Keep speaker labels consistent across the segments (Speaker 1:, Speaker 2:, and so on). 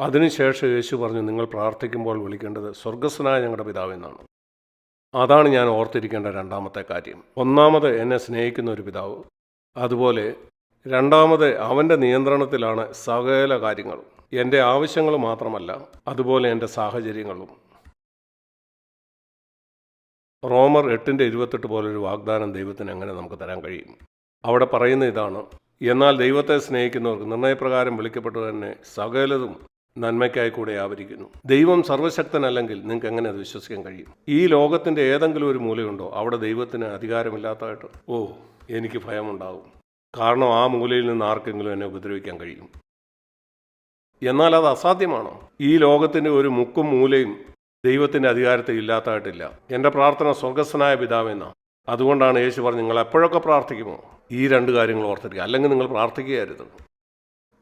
Speaker 1: അതിനുശേഷം യേശു പറഞ്ഞു നിങ്ങൾ പ്രാർത്ഥിക്കുമ്പോൾ വിളിക്കേണ്ടത് സ്വർഗസ്വനായ ഞങ്ങളുടെ പിതാവെന്നാണ് അതാണ് ഞാൻ ഓർത്തിരിക്കേണ്ട രണ്ടാമത്തെ കാര്യം. ഒന്നാമത് എന്നെ സ്നേഹിക്കുന്ന ഒരു പിതാവ് അതുപോലെ രണ്ടാമത് അവന്റെ നിയന്ത്രണത്തിലാണ് സകല കാര്യങ്ങളും. എന്റെ ആവശ്യങ്ങൾ മാത്രമല്ല അതുപോലെ എന്റെ സാഹചര്യങ്ങളും. റോമർ എട്ടിന്റെ ഇരുപത്തെട്ട് പോലൊരു വാഗ്ദാനം ദൈവത്തിന് എങ്ങനെ നമുക്ക് തരാൻ കഴിയും? അവിടെ പറയുന്ന ഇതാണ് എന്നാൽ ദൈവത്തെ സ്നേഹിക്കുന്നവർക്ക് നിർണയപ്രകാരം വിളിക്കപ്പെട്ടു തന്നെ സകലതും നന്മയ്ക്കായി കൂടെ ആവരിക്കുന്നു. ദൈവം സർവശക്തനല്ലെങ്കിൽ നിങ്ങൾക്ക് എങ്ങനെ അത് വിശ്വസിക്കാൻ കഴിയും? ഈ ലോകത്തിന്റെ ഏതെങ്കിലും ഒരു മൂലയുണ്ടോ? അവിടെ ദൈവത്തിന് അധികാരമില്ലാത്തതായിട്ട്. ഓ എനിക്ക് ഭയമുണ്ടാകും കാരണം ആ മൂലയിൽ നിന്ന് ആർക്കെങ്കിലും എന്നെ ഉപദ്രവിക്കാൻ കഴിയും. എന്നാൽ അത് അസാധ്യമാണോ? ഈ ലോകത്തിന്റെ ഒരു മുക്കും മൂലയും ദൈവത്തിന്റെ അധികാരത്തിൽ ഇല്ലാത്തതായിട്ടില്ല. എന്റെ പ്രാർത്ഥന സ്വർഗസ്വനായ പിതാവെന്ന അതുകൊണ്ടാണ് യേശു പറഞ്ഞു നിങ്ങൾ എപ്പോഴൊക്കെ പ്രാർത്ഥിക്കുമോ? ഈ രണ്ട് കാര്യങ്ങൾ ഓർത്തിരിക്കുക. അല്ലെങ്കിൽ നിങ്ങൾ പ്രാർത്ഥിക്കുകയായിരുന്നു.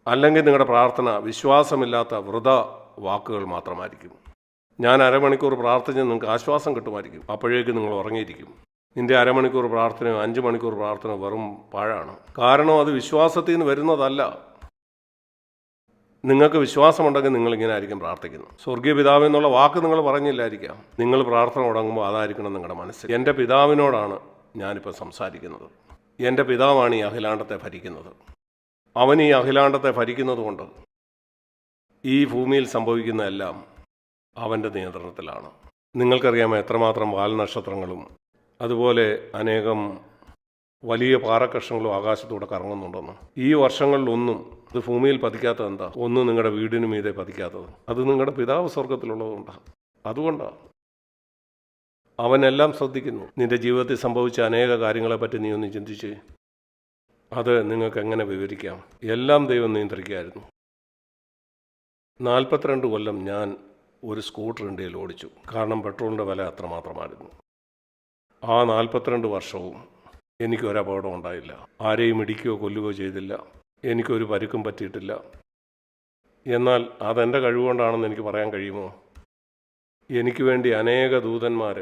Speaker 1: അല്ലെങ്കിൽ നിങ്ങളുടെ പ്രാർത്ഥന വിശ്വാസമില്ലാത്ത വൃത വാക്കുകൾ മാത്രമായിരിക്കും. ഞാൻ അരമണിക്കൂർ പ്രാർത്ഥിച്ച് നിങ്ങൾക്ക് ആശ്വാസം കിട്ടുമായിരിക്കും. അപ്പോഴേക്കും നിങ്ങൾ ഉറങ്ങിയിരിക്കും. നിന്റെ അരമണിക്കൂർ പ്രാർത്ഥനയോ അഞ്ച് മണിക്കൂർ പ്രാർത്ഥന വെറും പാഴാണ്. കാരണം അത് വിശ്വാസത്തിൽ നിന്ന് വരുന്നതല്ല. നിങ്ങൾക്ക് വിശ്വാസമുണ്ടെങ്കിൽ നിങ്ങൾ ഇങ്ങനെ ആയിരിക്കും പ്രാർത്ഥിക്കുന്നത്. സ്വർഗീയ പിതാവ് എന്നുള്ള വാക്ക് നിങ്ങൾ പറഞ്ഞില്ലായിരിക്കാം. നിങ്ങൾ പ്രാർത്ഥന തുടങ്ങുമ്പോൾ അതായിരിക്കണം നിങ്ങളുടെ മനസ്സിൽ എന്റെ പിതാവിനോടാണ് ഞാനിപ്പോൾ സംസാരിക്കുന്നത്. എന്റെ പിതാവാണ് ഈ അഖിലാണ്ടത്തെ ഭരിക്കുന്നത്. അവൻ ഈ അഖിലാണ്ടത്തെ ഭരിക്കുന്നതുകൊണ്ട് ഈ ഭൂമിയിൽ സംഭവിക്കുന്ന എല്ലാം അവന്റെ നിയന്ത്രണത്തിലാണ്. നിങ്ങൾക്കറിയാമോ എത്രമാത്രം വാൽനക്ഷത്രങ്ങളും അതുപോലെ അനേകം വലിയ പാറക്കഷ്ണങ്ങളും ആകാശത്തൂടെ കറങ്ങുന്നുണ്ടെന്ന്. ഈ വർഷങ്ങളിലൊന്നും ഇത് ഭൂമിയിൽ പതിക്കാത്തത് എന്താ? ഒന്നും നിങ്ങളുടെ വീടിനു മീതെ പതിക്കാത്തത്. അത് നിങ്ങളുടെ പിതാവ് സ്വർഗത്തിലുള്ളതുകൊണ്ടാണ് അതുകൊണ്ടാണ് അവനെല്ലാം ശ്രദ്ധിക്കുന്നു. നിന്റെ ജീവിതത്തിൽ സംഭവിച്ച അനേക കാര്യങ്ങളെപ്പറ്റി നീ ഒന്ന് ചിന്തിച്ച്. അത് നിങ്ങൾക്ക് എങ്ങനെ വിവരിക്കാം? എല്ലാം ദൈവം നിയന്ത്രിക്കായിരുന്നു നാൽപ്പത്തിരണ്ട് കൊല്ലം ഞാൻ ഒരു സ്കൂട്ടർ ഇന്ത്യയിൽ ഓടിച്ചു. കാരണം പെട്രോളിന്റെ വില അത്രമാത്രമായിരുന്നു. ആ നാൽപ്പത്തിരണ്ട് വർഷവും എനിക്കൊരു അപകടം ഉണ്ടായില്ല. ആരെയും ഇടിക്കുകയോ കൊല്ലുകയോ ചെയ്തില്ല. എനിക്കൊരു പരുക്കും പറ്റിയിട്ടില്ല. എന്നാൽ അതെന്റെ കഴിവുകൊണ്ടാണെന്ന് എനിക്ക് പറയാൻ കഴിയുമോ? എനിക്ക് വേണ്ടി അനേക ദൂതന്മാർ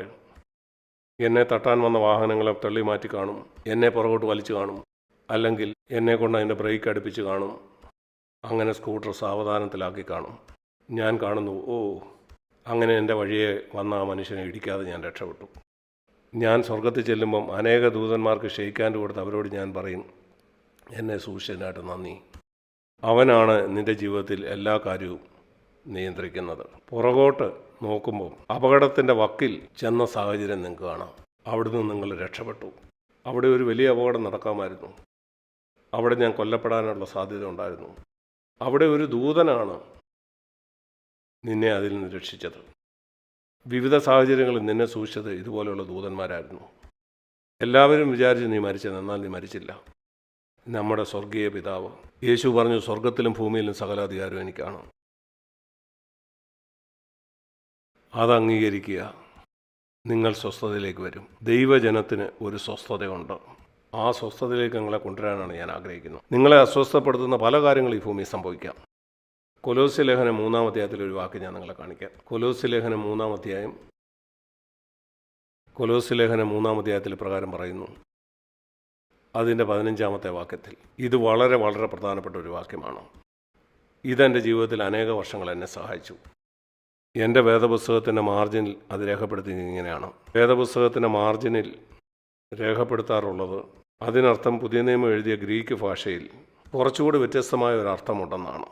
Speaker 1: എന്നെ തട്ടാൻ വന്ന വാഹനങ്ങളെ തള്ളി മാറ്റി കാണും. എന്നെ പുറകോട്ട് വലിച്ചു കാണും. അല്ലെങ്കിൽ എന്നെ കൊണ്ട് അതിന്റെ ബ്രേക്ക് അടുപ്പിച്ച് കാണും. അങ്ങനെ സ്കൂട്ടർ സാവധാനത്തിലാക്കി കാണും. ഞാൻ കാണുന്നു ഓ അങ്ങനെ എന്റെ വഴിയെ വന്ന ആ മനുഷ്യനെ ഇടിക്കാതെ ഞാൻ രക്ഷപ്പെട്ടു. ഞാൻ സ്വർഗത്തിൽ ചെല്ലുമ്പം അനേക ദൂതന്മാർക്ക് ഷെയ്ക്കാന്റെ കൊടുത്ത് അവരോട് ഞാൻ പറയും എന്നെ സൂക്ഷിച്ചതിനായിട്ട് നന്ദി. അവനാണ് നിന്റെ ജീവിതത്തിൽ എല്ലാ കാര്യവും നിയന്ത്രിക്കുന്നത്. പുറകോട്ട് നോക്കുമ്പോൾ അപകടത്തിന്റെ വക്കിൽ ചെന്ന സാഹചര്യം നിങ്ങൾക്ക് കാണാം. അവിടുന്ന് നിങ്ങൾ രക്ഷപ്പെട്ടു. അവിടെ ഒരു വലിയ അപകടം നടക്കാമായിരുന്നു. അവിടെ ഞാൻ കൊല്ലപ്പെടാനുള്ള സാധ്യത ഉണ്ടായിരുന്നു. അവിടെ ഒരു ദൂതനാണ് നിന്നെ അതിൽ നിന്ന് രക്ഷിച്ചത്. വിവിധ സാഹചര്യങ്ങളിൽ നിന്നെ സൂക്ഷിച്ചത് ഇതുപോലെയുള്ള ദൂതന്മാരായിരുന്നു. എല്ലാവരും വിചാരിച്ച് നീ മരിച്ചത് എന്നാൽ നീ മരിച്ചില്ല. നമ്മുടെ സ്വർഗീയ പിതാവ് യേശു പറഞ്ഞു സ്വർഗത്തിലും ഭൂമിയിലും സകലാധികാരം എനിക്കാണ്. അത് അംഗീകരിക്കുക. നിങ്ങൾ സ്വസ്ഥതയിലേക്ക് വരും. ദൈവജനത്തിന് ഒരു സ്വസ്ഥതയുണ്ട്. ആ സ്വസ്ഥതയിലേക്ക് നിങ്ങളെ കൊണ്ടുവരാനാണ് ഞാൻ ആഗ്രഹിക്കുന്നത് നിങ്ങളെ അസ്വസ്ഥപ്പെടുത്തുന്ന പല കാര്യങ്ങളും ഈ ഭൂമിയിൽ സംഭവിക്കാം. കൊലോസ്യ ലേഖനം മൂന്നാം അധ്യായത്തിൽ ഒരു വാക്ക് ഞാൻ നിങ്ങളെ കാണിക്കാം. കൊലോസ്യ ലേഖനം മൂന്നാം അധ്യായം കൊലോസ്യ ലേഖനം മൂന്നാം അധ്യായത്തിൽ പ്രകാരം പറയുന്നു. അതിന്റെ പതിനഞ്ചാമത്തെ വാക്യത്തിൽ ഇത് വളരെ വളരെ പ്രധാനപ്പെട്ട ഒരു വാക്യമാണ്? ഇതെന്റെ ജീവിതത്തിൽ അനേക വർഷങ്ങൾ എന്നെ സഹായിച്ചു. എന്റെ വേദപുസ്തകത്തിന്റെ മാർജിനിൽ അത് രേഖപ്പെടുത്തി ഇങ്ങനെയാണ്. വേദപുസ്തകത്തിന്റെ മാർജിനിൽ രേഖപ്പെടുത്താറുള്ളത്. അതിനർത്ഥം പുതിയ നിയമം എഴുതിയ ഗ്രീക്ക് ഭാഷയിൽ കുറച്ചുകൂടി വ്യത്യസ്തമായ ഒരു അർത്ഥമുണ്ടെന്നാണ്.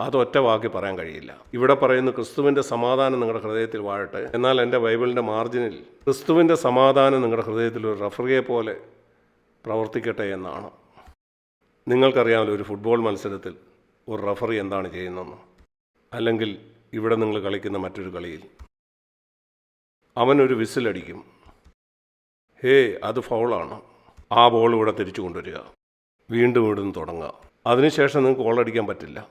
Speaker 1: അത് വാക്കി പറയാൻ കഴിയില്ല. ഇവിടെ പറയുന്ന ക്രിസ്തുവിന്റെ സമാധാനം നിങ്ങളുടെ ഹൃദയത്തിൽ വാഴട്ടെ. എന്നാൽ എന്റെ ബൈബിളിന്റെ മാർജിനിൽ ക്രിസ്തുവിന്റെ സമാധാനം നിങ്ങളുടെ ഹൃദയത്തിൽ ഒരു റഫറിയെ പോലെ പ്രവർത്തിക്കട്ടെ എന്നാണ്. നിങ്ങൾക്കറിയാമല്ലോ ഒരു ഫുട്ബോൾ മത്സരത്തിൽ ഒരു റഫറി എന്താണ് ചെയ്യുന്നതെന്ന്. അല്ലെങ്കിൽ ഇവിടെ നിങ്ങൾ കളിക്കുന്ന മറ്റൊരു കളിയിൽ അവനൊരു വിസിലടിക്കും. ഹേ അത് ഫൗളാണ്. ആ ബോൾ ഇവിടെ തിരിച്ചു കൊണ്ടുവരിക. വീണ്ടും ഇവിടുന്ന് തുടങ്ങുക. അതിനുശേഷം നിങ്ങൾക്ക് ഗോളടിക്കാൻ പറ്റില്ല.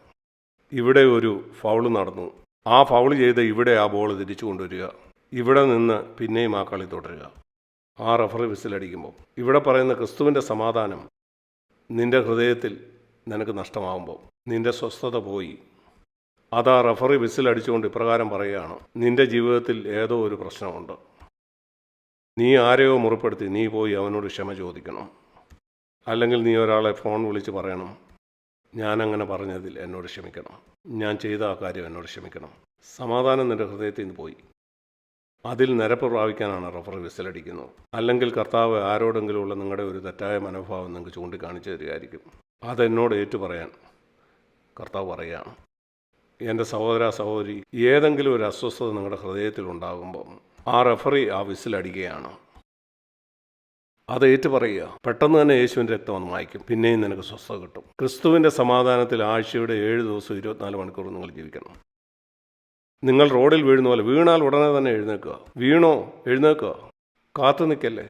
Speaker 1: ഇവിടെ ഒരു ഫൗൾ നടന്നു. ആ ഫൗൾ ചെയ്ത് ഇവിടെ ആ ബോൾ തിരിച്ചു കൊണ്ടുവരിക. ഇവിടെ നിന്ന് പിന്നെയും ആ കളി തുടരുക. ആ റഫറി വിസിലടിക്കുമ്പോൾ ഇവിടെ പറയുന്ന ക്രിസ്തുവിന്റെ സമാധാനം നിന്റെ ഹൃദയത്തിൽ നിനക്ക് നഷ്ടമാകുമ്പോൾ നിന്റെ സ്വസ്ഥത പോയി. ആ റഫറി വിസിലടിച്ചുകൊണ്ട് ഇപ്രകാരം പറയുകയാണ്. നിന്റെ ജീവിതത്തിൽ ഏതോ ഒരു പ്രശ്നമുണ്ട്. നീ ആരെയോ മുറിപ്പെടുത്തി. നീ പോയി അവനോട് ക്ഷമ ചോദിക്കണം. അല്ലെങ്കിൽ നീ ഒരാളെ ഫോൺ വിളിച്ച് പറയണം. ഞാനങ്ങനെ പറഞ്ഞതിൽ എന്നോട് ക്ഷമിക്കണം. ഞാൻ ചെയ്ത ആ കാര്യം എന്നോട് ക്ഷമിക്കണം. സമാധാനം നിന്റെ ഹൃദയത്തിൽ നിന്ന് പോയി. അതിൽ നിരപ്പ് പ്രാപിക്കാനാണ് റഫറി വിസലടിക്കുന്നത്. അല്ലെങ്കിൽ കർത്താവ് ആരോടെങ്കിലുമുള്ള നിങ്ങളുടെ ഒരു തെറ്റായ മനോഭാവം നിങ്ങൾക്ക് ചൂണ്ടിക്കാണിച്ചു തരികയായിരിക്കും. അതെന്നോട് ഏറ്റു പറയാൻ കർത്താവ് പറയുകയാണ്. എന്റെ സഹോദര സഹോദരി ഏതെങ്കിലും ഒരു അസ്വസ്ഥത നിങ്ങളുടെ ഹൃദയത്തിൽ ഉണ്ടാകുമ്പോൾ ആ റഫറി ആ വിസിലടിക്കുകയാണ് അത് ഏറ്റു പറയുക പെട്ടെന്ന് തന്നെ യേശുവിന്റെ രക്തം വന്ന് വായിക്കും പിന്നെയും നിനക്ക് സ്വസ്ഥത കിട്ടും. ക്രിസ്തുവിന്റെ സമാധാനത്തിൽ ആഴ്ചയുടെ ഏഴ് ദിവസം ഇരുപത്തിനാല് മണിക്കൂർ നിങ്ങൾ ജീവിക്കണം. നിങ്ങൾ റോഡിൽ വീഴുന്ന പോലെ വീണാൽ ഉടനെ തന്നെ എഴുന്നേക്കുക വീണോ? എഴുന്നേക്കുക കാത്തു നിൽക്കല്ലേ?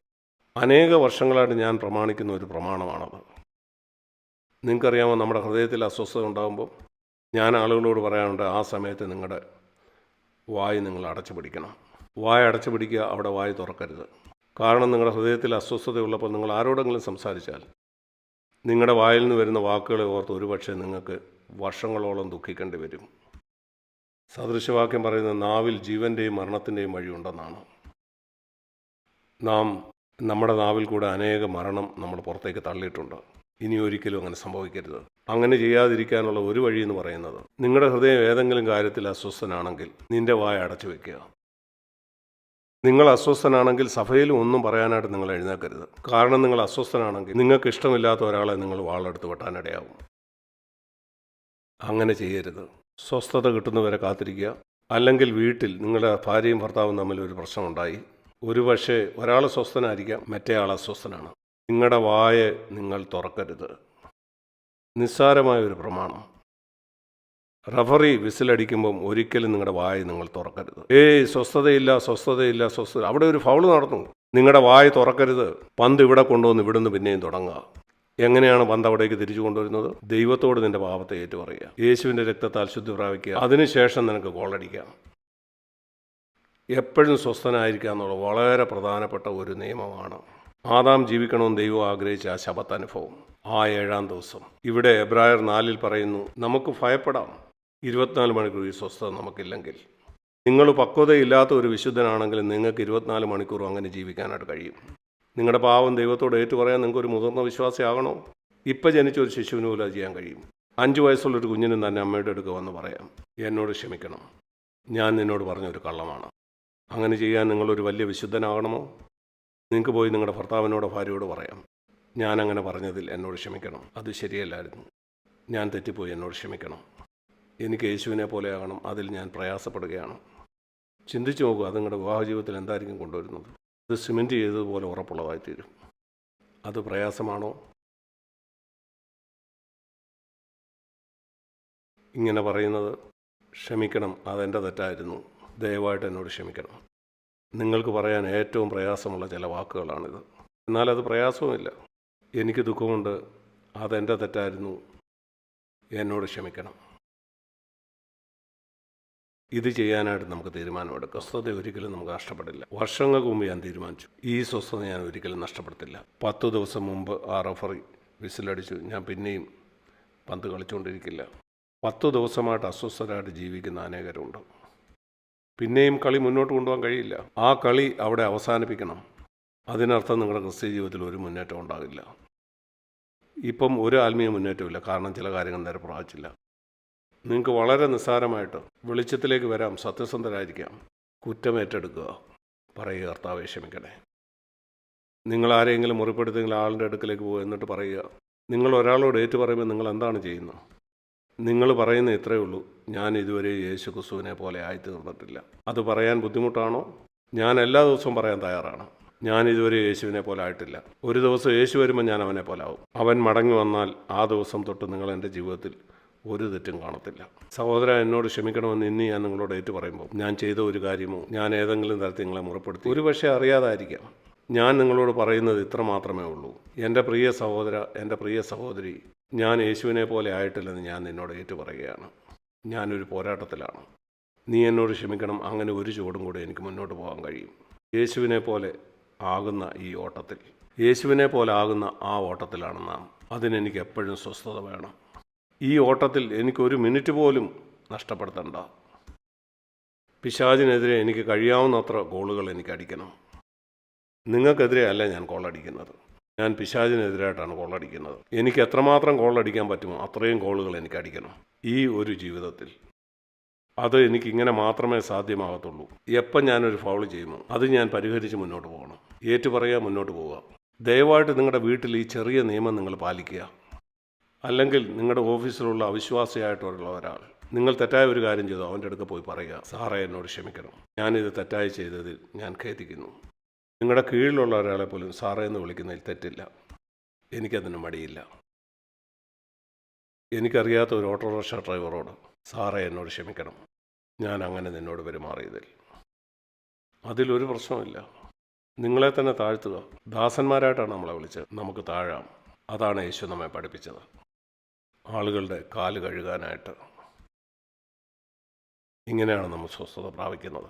Speaker 1: അനേക വർഷങ്ങളായിട്ട് ഞാൻ പ്രമാണിക്കുന്ന ഒരു പ്രമാണമാണത്. നിങ്ങൾക്കറിയാമോ നമ്മുടെ ഹൃദയത്തിൽ അസ്വസ്ഥത ഉണ്ടാകുമ്പോൾ ഞാൻ ആളുകളോട് പറയാറുണ്ട് ആ സമയത്ത് നിങ്ങളുടെ വായു നിങ്ങൾ അടച്ചു പിടിക്കണം. വായ അടച്ചു പിടിക്കുക അവിടെ വായ തുറക്കരുത്. കാരണം നിങ്ങളുടെ ഹൃദയത്തിൽ അസ്വസ്ഥതയുള്ളപ്പോൾ നിങ്ങൾ ആരോടെങ്കിലും സംസാരിച്ചാൽ നിങ്ങളുടെ വായിൽ നിന്ന് വരുന്ന വാക്കുകളെ ഓർത്ത് ഒരുപക്ഷെ നിങ്ങൾക്ക് വർഷങ്ങളോളം ദുഃഖിക്കേണ്ടി വരും. സദൃശവാക്യം പറയുന്ന നാവിൽ ജീവന്റെയും മരണത്തിന്റെയും വഴിയുണ്ടെന്നാണ്. നാം നമ്മുടെ നാവിൽ കൂടെ അനേക മരണം നമ്മൾ പുറത്തേക്ക് തള്ളിയിട്ടുണ്ട്. ഇനി ഒരിക്കലും അങ്ങനെ സംഭവിക്കരുത്. അങ്ങനെ ചെയ്യാതിരിക്കാനുള്ള ഒരു വഴി എന്ന് പറയുന്നത് നിങ്ങളുടെ ഹൃദയം ഏതെങ്കിലും കാര്യത്തിൽ അസ്വസ്ഥനാണെങ്കിൽ നിന്റെ വായ അടച്ചു വെക്കുക. നിങ്ങൾ അസ്വസ്ഥനാണെങ്കിൽ സഭയിൽ ഒന്നും പറയാനായിട്ട് നിങ്ങൾ എഴുന്നേക്കരുത് കാരണം നിങ്ങൾ അസ്വസ്ഥനാണെങ്കിൽ നിങ്ങൾക്ക് ഇഷ്ടമില്ലാത്ത ഒരാളെ നിങ്ങൾ വാളെടുത്ത് വെട്ടാനിടയാവും. അങ്ങനെ ചെയ്യരുത്. സ്വസ്ഥത കിട്ടുന്നവരെ കാത്തിരിക്കുക. അല്ലെങ്കിൽ വീട്ടിൽ നിങ്ങളുടെ ഭാര്യയും ഭർത്താവും തമ്മിൽ ഒരു പ്രശ്നമുണ്ടായി. ഒരു പക്ഷേ ഒരാൾ സ്വസ്ഥനായിരിക്കാം മറ്റേ ആൾ അസ്വസ്ഥനാണ്. നിങ്ങളുടെ വായ നിങ്ങൾ തുറക്കരുത്. നിസ്സാരമായ ഒരു പ്രമാണം. റഫറി വിസിലടിക്കുമ്പം ഒരിക്കലും നിങ്ങളുടെ വായ നിങ്ങൾ തുറക്കരുത്. ഏയ് സ്വസ്ഥതയില്ല സ്വസ്ഥതയില്ല സ്വസ്ഥത അവിടെ ഒരു ഫൗൾ നടന്നു നിങ്ങളുടെ വായ തുറക്കരുത്. പന്ത് ഇവിടെ കൊണ്ടുവന്ന് ഇവിടുന്ന് പിന്നെയും തുടങ്ങുക. എങ്ങനെയാണ് പന്ത് അവിടേക്ക് തിരിച്ചു കൊണ്ടുവരുന്നത്? ദൈവത്തോട് നിന്റെ പാപത്തെ ഏറ്റുപറയുക. യേശുവിന്റെ രക്തത്താൽ ശുദ്ധി പ്രാപിക്കുക. അതിനുശേഷം നിനക്ക് ഗോളടിക്കാം. എപ്പോഴും സ്വസ്ഥനായിരിക്കുക എന്നുള്ള വളരെ പ്രധാനപ്പെട്ട ഒരു നിയമമാണ്. ആദാം ജീവിക്കണമെന്ന് ദൈവം ആഗ്രഹിച്ച ആ ശബത്തനുഭവം ആ ഏഴാം ദിവസം. ഇവിടെ എബ്രായർ നാലിൽ പറയുന്നു നമുക്ക് ഭയപ്പെടാം. ഇരുപത്തിനാല് മണിക്കൂർ ഈ സ്വസ്ഥത നമുക്കില്ലെങ്കിൽ. നിങ്ങൾ പക്വതയില്ലാത്ത ഒരു വിശുദ്ധനാണെങ്കിൽ നിങ്ങൾക്ക് ഇരുപത്തിനാല് മണിക്കൂറും അങ്ങനെ ജീവിക്കാനായിട്ട് കഴിയും. നിങ്ങളുടെ പാവം ദൈവത്തോട് ഏറ്റു പറയാൻ നിങ്ങൾക്ക് ഒരു മുതിർന്ന വിശ്വാസിയാകണോ ഇപ്പം ജനിച്ച ഒരു ശിശുവിന് പോലും ചെയ്യാൻ കഴിയും. അഞ്ച് വയസ്സുള്ളൊരു കുഞ്ഞിനും തന്നെ അമ്മയുടെ അടുക്ക വന്ന് പറയാം എന്നോട് ക്ഷമിക്കണം. ഞാൻ നിന്നോട് പറഞ്ഞൊരു കള്ളമാണ്. അങ്ങനെ ചെയ്യാൻ നിങ്ങളൊരു വലിയ വിശുദ്ധനാകണമോ? നിങ്ങൾക്ക് പോയി നിങ്ങളുടെ ഭർത്താവിനോടോ ഭാര്യയോട് പറയാം ഞാൻ അങ്ങനെ പറഞ്ഞതിൽ എന്നോട് ക്ഷമിക്കണം. അത് ശരിയല്ലായിരുന്നു. ഞാൻ തെറ്റിപ്പോയി എന്നോട് ക്ഷമിക്കണം. എനിക്ക് യേശുവിനെ പോലെയാകണം അതിൽ ഞാൻ പ്രയാസപ്പെടുകയാണ്. ചിന്തിച്ചു നോക്കുക അത് നിങ്ങളുടെ വിവാഹ ജീവിതത്തിൽ എന്തായിരിക്കും കൊണ്ടുവരുന്നത്? ഇത് സിമെന്റ് ചെയ്തതുപോലെ ഉറപ്പുള്ളതായി തീരും അത് പ്രയാസമാണോ? ഇങ്ങനെ പറയുന്നത് ക്ഷമിക്കണം അതെന്റെ തെറ്റായിരുന്നു. ദയവായിട്ട് എന്നോട് ക്ഷമിക്കണം. നിങ്ങൾക്ക് പറയാൻ ഏറ്റവും പ്രയാസമുള്ള ചില വാക്കുകളാണിത്. എന്നാൽ അത് പ്രയാസവുമില്ല. എനിക്ക് ദുഃഖമുണ്ട്. അതെന്റെ തെറ്റായിരുന്നു. എന്നോട് ക്ഷമിക്കണം. ഇത് ചെയ്യാനായിട്ട് നമുക്ക് തീരുമാനമെടുക്കാം. സ്വസ്ഥത ഒരിക്കലും നമുക്ക് നഷ്ടപ്പെടില്ല. വർഷങ്ങൾക്ക് മുമ്പ് ഞാൻ തീരുമാനിച്ചു. ഈ സ്വസ്ഥത ഞാൻ ഒരിക്കലും നഷ്ടപ്പെടുത്തില്ല. പത്ത് ദിവസം മുമ്പ് ആ റഫറി വിസിലടിച്ചു. ഞാൻ പിന്നെയും പന്ത് കളിച്ചുകൊണ്ടിരിക്കില്ല. പത്ത് ദിവസമായിട്ട് അസ്വസ്ഥരായിട്ട് ജീവിക്കുന്ന അനേകരുണ്ട്. പിന്നെയും കളി മുന്നോട്ട് കൊണ്ടുപോകാൻ കഴിയില്ല. ആ കളി അവിടെ അവസാനിപ്പിക്കണം. അതിനർത്ഥം നിങ്ങളുടെ ക്രിസ്ത്യ ജീവിതത്തിൽ ഒരു മുന്നേറ്റം ഉണ്ടാകില്ല. ഇപ്പം ഒരു ആത്മീയ മുന്നേറ്റമില്ല കാരണം ചില കാര്യങ്ങൾ നേരെ പ്രാപിച്ചില്ല നിങ്ങൾക്ക് വളരെ നിസ്സാരമായിട്ട് വെളിച്ചത്തിലേക്ക് വരാം സത്യസന്ധരായിരിക്കാം. കുറ്റം ഏറ്റെടുക്കുക പറയുക കർത്താവെ ക്ഷമിക്കണേ. നിങ്ങൾ ആരെങ്കിലും മുറിപ്പെടുത്തെങ്കിൽ ആളിന്റെ അടുക്കലേക്ക് പോകുക എന്നിട്ട് പറയുക നിങ്ങൾ ഒരാളോട് ഏറ്റു പറയുമ്പോൾ നിങ്ങൾ എന്താണ് ചെയ്യുന്നത്? നിങ്ങൾ പറയുന്ന ഇത്രയേ ഉള്ളൂ ഞാൻ ഇതുവരെ യേശു ക്രിസ്തുവിനെ പോലെ ആയിത്തീർന്നിട്ടില്ല. അത് പറയാൻ ബുദ്ധിമുട്ടാണോ? ഞാൻ എല്ലാ ദിവസവും പറയാൻ തയ്യാറാണ്. ഞാൻ ഇതുവരെ യേശുവിനെ പോലെ ആയിട്ടില്ല. ഒരു ദിവസം യേശു വരുമ്പോൾ ഞാൻ അവനെ പോലെ ആവും. അവൻ മടങ്ങി വന്നാൽ ആ ദിവസം തൊട്ട് നിങ്ങൾ എന്റെ ജീവിതത്തിൽ ഒരു തെറ്റും കാണത്തില്ല. സഹോദര എന്നോട് ക്ഷമിക്കണമെന്ന് ഇന്ന് ഞാൻ നിങ്ങളോട് ഏറ്റു പറയുമ്പോൾ ഞാൻ ചെയ്ത ഒരു കാര്യമോ ഞാൻ ഏതെങ്കിലും തരത്തിൽ നിങ്ങളെ മുറപ്പെടുത്തി. ഒരു പക്ഷേ അറിയാതായിരിക്കാം. ഞാൻ നിങ്ങളോട് പറയുന്നത് ഇത്ര മാത്രമേ ഉള്ളൂ. എന്റെ പ്രിയ സഹോദര എന്റെ പ്രിയ സഹോദരി ഞാൻ യേശുവിനെ പോലെ ആയിട്ടില്ലെന്ന് ഞാൻ നിന്നോട് ഏറ്റു പറയുകയാണ്. ഞാനൊരു പോരാട്ടത്തിലാണ്. നീ എന്നോട് ക്ഷമിക്കണം അങ്ങനെ ഒരു ചുവടും കൂടെ എനിക്ക് മുന്നോട്ട് പോകാൻ കഴിയും. യേശുവിനെ പോലെ ആകുന്ന ഈ ഓട്ടത്തിൽ. യേശുവിനെ പോലെ ആകുന്ന ആ ഓട്ടത്തിലാണ് നാം. അതിനെനിക്ക് എപ്പോഴും സ്വസ്ഥത വേണം. ഈ ഓട്ടത്തിൽ എനിക്കൊരു മിനിറ്റ് പോലും നഷ്ടപ്പെടുത്തണ്ട. പിശാചിനെതിരെ എനിക്ക് കഴിയാവുന്നത്ര ഗോളുകൾ എനിക്ക് അടിക്കണം. നിങ്ങൾക്കെതിരെ അല്ല ഞാൻ ഗോളടിക്കുന്നത് ഞാൻ പിശാചിനെതിരായിട്ടാണ് കോളടിക്കുന്നത് എനിക്ക് എത്രമാത്രം കോളടിക്കാൻ പറ്റുമോ അത്രയും ഗോളുകൾ എനിക്ക് അടിക്കണം. ഈ ഒരു ജീവിതത്തിൽ. അത് എനിക്കിങ്ങനെ മാത്രമേ സാധ്യമാകത്തുള്ളൂ. എപ്പം ഞാനൊരു ഫൗൾ ചെയ്യുമോ അത് ഞാൻ പരിഹരിച്ച് മുന്നോട്ട് പോകണം. ഏറ്റുപറയുക മുന്നോട്ട് പോവുക. ദയവായിട്ട് നിങ്ങളുടെ വീട്ടിൽ ഈ ചെറിയ നിയമം നിങ്ങൾ പാലിക്കുക. അല്ലെങ്കിൽ നിങ്ങളുടെ ഓഫീസിലുള്ള അവിശ്വാസിയായിട്ടുള്ള ഒരാൾ. നിങ്ങൾ തെറ്റായ ഒരു കാര്യം ചെയ്തു അവന്റെ അടുത്ത് പോയി പറയുക സാറേ എന്നോട് ക്ഷമിക്കണം. ഞാനിത് തെറ്റായി ചെയ്തതിൽ ഞാൻ ഖേദിക്കുന്നു. നിങ്ങളുടെ കീഴിലുള്ള ഒരാളെ പോലും സാറേ എന്ന് വിളിക്കുന്നതിൽ തെറ്റില്ല. എനിക്കതിന് മടിയില്ല. എനിക്കറിയാത്ത ഒരു ഓട്ടോറിക്ഷ ഡ്രൈവറോട് സാറേ എന്നോട് ക്ഷമിക്കണം. ഞാൻ അങ്ങനെ നിന്നോട് പെരുമാറിയതിൽ. അതിലൊരു പ്രശ്നമില്ല നിങ്ങളെ തന്നെ താഴ്ത്തുക. ദാസന്മാരായിട്ടാണ് നമ്മളെ വിളിച്ചത്. നമുക്ക് താഴാം. അതാണ് യേശു നമ്മെ പഠിപ്പിച്ചത്. ആളുകളുടെ കാൽ കഴുകാനായിട്ട് ഇങ്ങനെയാണ് നമ്മൾ സ്വസ്ഥത പ്രാപിക്കുന്നത്.